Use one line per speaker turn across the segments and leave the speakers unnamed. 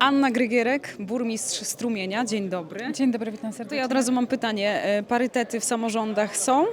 Joanna Grygierek, burmistrz Strumienia. Dzień dobry.
Dzień dobry, witam
To
serdecznie.
ja od razu mam pytanie. E, Parytety w samorządach są?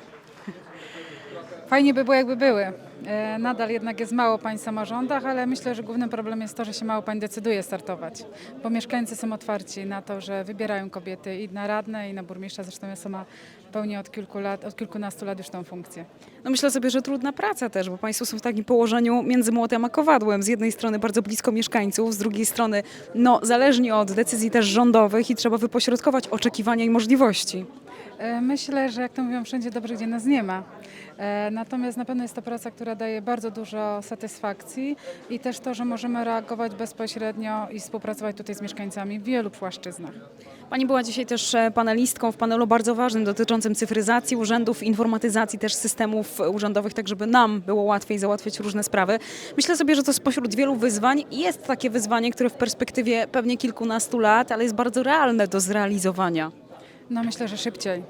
Fajnie by było, jakby były. E, Nadal jednak jest mało pań w samorządach, ale myślę, że głównym problemem jest to, że się mało pań decyduje startować. Bo mieszkańcy są otwarci na to, że wybierają kobiety i na radne, i na burmistrza. Zresztą ja sama pełnię od kilku lat, od kilkunastu lat już tą funkcję.
No myślę sobie, że trudna praca też, bo Państwo są w takim położeniu między młotem a kowadłem. Z jednej strony bardzo blisko mieszkańców, z drugiej strony no, zależnie od decyzji też rządowych i trzeba wypośrodkować oczekiwania i możliwości.
E, Myślę, że jak to mówią wszędzie dobrze, gdzie nas nie ma. E, Natomiast na pewno jest to praca, która daje bardzo dużo satysfakcji i też to, że możemy reagować bezpośrednio i współpracować tutaj z mieszkańcami w wielu płaszczyznach.
Pani była dzisiaj też e, panelistką w panelu bardzo ważnym dotyczącym cyfryzacji urzędów, informatyzacji też systemów urzędowych, tak żeby nam było łatwiej załatwiać różne sprawy. Myślę sobie, że to spośród wielu wyzwań jest takie wyzwanie, które w perspektywie pewnie kilkunastu lat, ale jest bardzo realne do zrealizowania.
No myślę, że szybciej.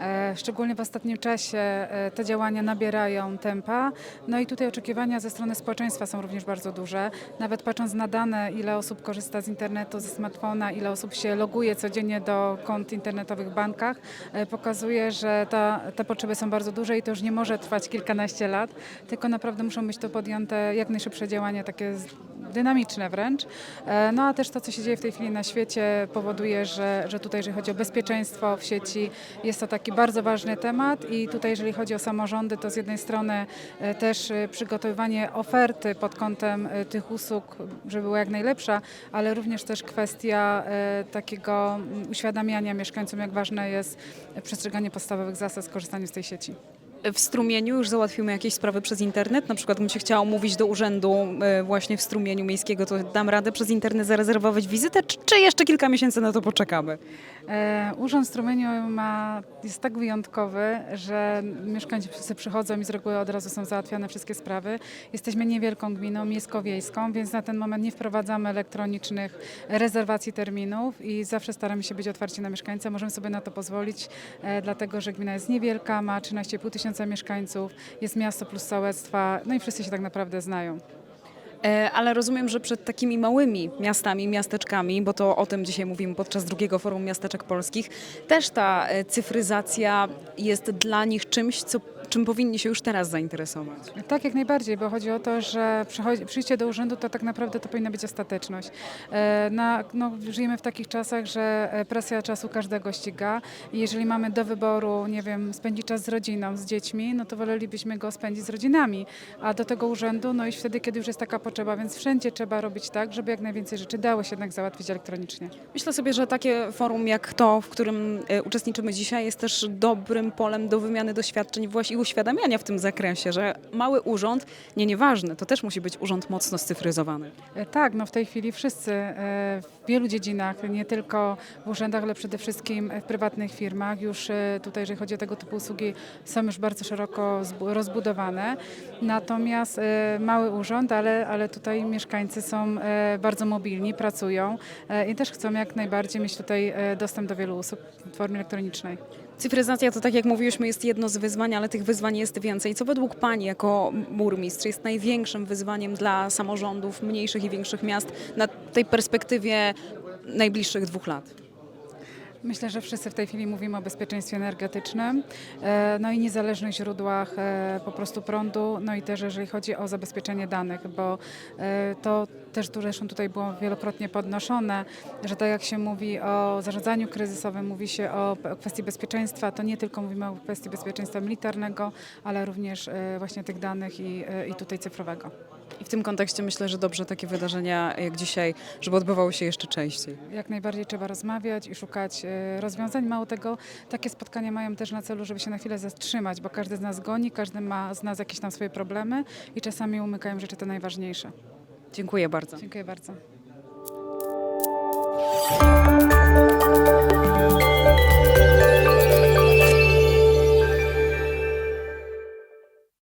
E, Szczególnie w ostatnim czasie e, te działania nabierają tempa. No i tutaj oczekiwania ze strony społeczeństwa są również bardzo duże. Nawet patrząc na dane, ile osób korzysta z internetu, ze smartfona, ile osób się loguje codziennie do kont internetowych w bankach, e, pokazuje, że ta, te potrzeby są bardzo duże i to już nie może trwać kilkanaście lat, tylko naprawdę muszą być to podjęte jak najszybsze działania, takie dynamiczne wręcz. E, No a też to, co się dzieje w tej chwili na świecie powoduje, że, że tutaj, jeżeli chodzi o bezpieczeństwo w sieci, jest to taki bardzo ważny temat i tutaj, jeżeli chodzi o samorządy, to z jednej strony e, też e, przygotowywanie oferty pod kątem tych usług, żeby była jak najlepsza, ale również też kwestia takiego mm, uświadamiania mieszkańcom, jak ważne jest przestrzeganie podstawowych zasad w korzystaniu z tej sieci.
W Strumieniu już załatwimy jakieś sprawy przez internet, na przykład bym się chciała mówić do urzędu e, właśnie w Strumieniu Miejskiego, to dam radę przez internet zarezerwować wizytę, czy jeszcze kilka miesięcy na to poczekamy?
E, Urząd Strumieniu ma, jest tak wyjątkowy, że mieszkańcy przychodzą i z reguły od razu są załatwiane wszystkie sprawy. Jesteśmy niewielką gminą miejsko-wiejską, więc na ten moment nie wprowadzamy elektronicznych rezerwacji terminów i zawsze staramy się być otwarci na mieszkańca. Możemy sobie na to pozwolić, e, dlatego że gmina jest niewielka, ma 13,5 tysiąca mieszkańców, jest miasto plus sołectwa, no i wszyscy się tak naprawdę znają.
E, Ale rozumiem, że przed takimi małymi miastami, miasteczkami, bo to o tym dzisiaj mówimy podczas drugiego forum miasteczek polskich, też ta e, cyfryzacja jest dla nich czymś, co, czym powinni się już teraz zainteresować.
Tak, jak najbardziej, bo chodzi o to, że przyjście do urzędu to tak naprawdę to powinna być ostateczność. E, Na, no, żyjemy w takich czasach, że e, presja czasu każdego ściga i jeżeli mamy do wyboru, nie wiem, spędzić czas z rodziną, z dziećmi, no to wolelibyśmy go spędzić z rodzinami, a do tego urzędu, no i wtedy, kiedy już jest taka potrzeba, więc wszędzie trzeba robić tak, żeby jak najwięcej rzeczy dało się jednak załatwić elektronicznie.
Myślę sobie, że takie forum jak to, w którym e, uczestniczymy dzisiaj, jest też dobrym polem do wymiany doświadczeń właśnie uświadamiania w tym zakresie, że mały urząd, nie nieważne, to też musi być urząd mocno scyfryzowany.
E, Tak, no w tej chwili wszyscy e, wielu dziedzinach, nie tylko w urzędach, ale przede wszystkim w prywatnych firmach, już e, tutaj, jeżeli chodzi o tego typu usługi, są już bardzo szeroko zbu- rozbudowane. Natomiast e, mały urząd, ale, ale tutaj mieszkańcy są e, bardzo mobilni, pracują i też chcą jak najbardziej mieć tutaj dostęp do wielu usług w formie elektronicznej.
Cyfryzacja to, tak jak mówiłyśmy, jest jedno z wyzwań, ale tych wyzwań jest więcej. Co według Pani jako burmistrz jest największym wyzwaniem dla samorządów mniejszych i większych miast tej perspektywie najbliższych dwóch lat?
Myślę, że wszyscy w tej chwili mówimy o bezpieczeństwie energetycznym, e, no i niezależnych źródłach e, po prostu prądu, no i też jeżeli chodzi o zabezpieczenie danych, bo e, to też zresztą tutaj było wielokrotnie podnoszone, że tak jak się mówi o zarządzaniu kryzysowym, mówi się o kwestii bezpieczeństwa, to nie tylko mówimy o kwestii bezpieczeństwa militarnego, ale również właśnie tych danych i, i tutaj cyfrowego.
I w tym kontekście myślę, że dobrze takie wydarzenia jak dzisiaj, żeby odbywały się jeszcze częściej.
Jak najbardziej trzeba rozmawiać i szukać e, rozwiązań. Mało tego, takie spotkania mają też na celu, żeby się na chwilę zatrzymać, bo każdy z nas goni, każdy ma z nas jakieś tam swoje problemy i czasami umykają rzeczy te najważniejsze.
Dziękuję bardzo.
Dziękuję bardzo.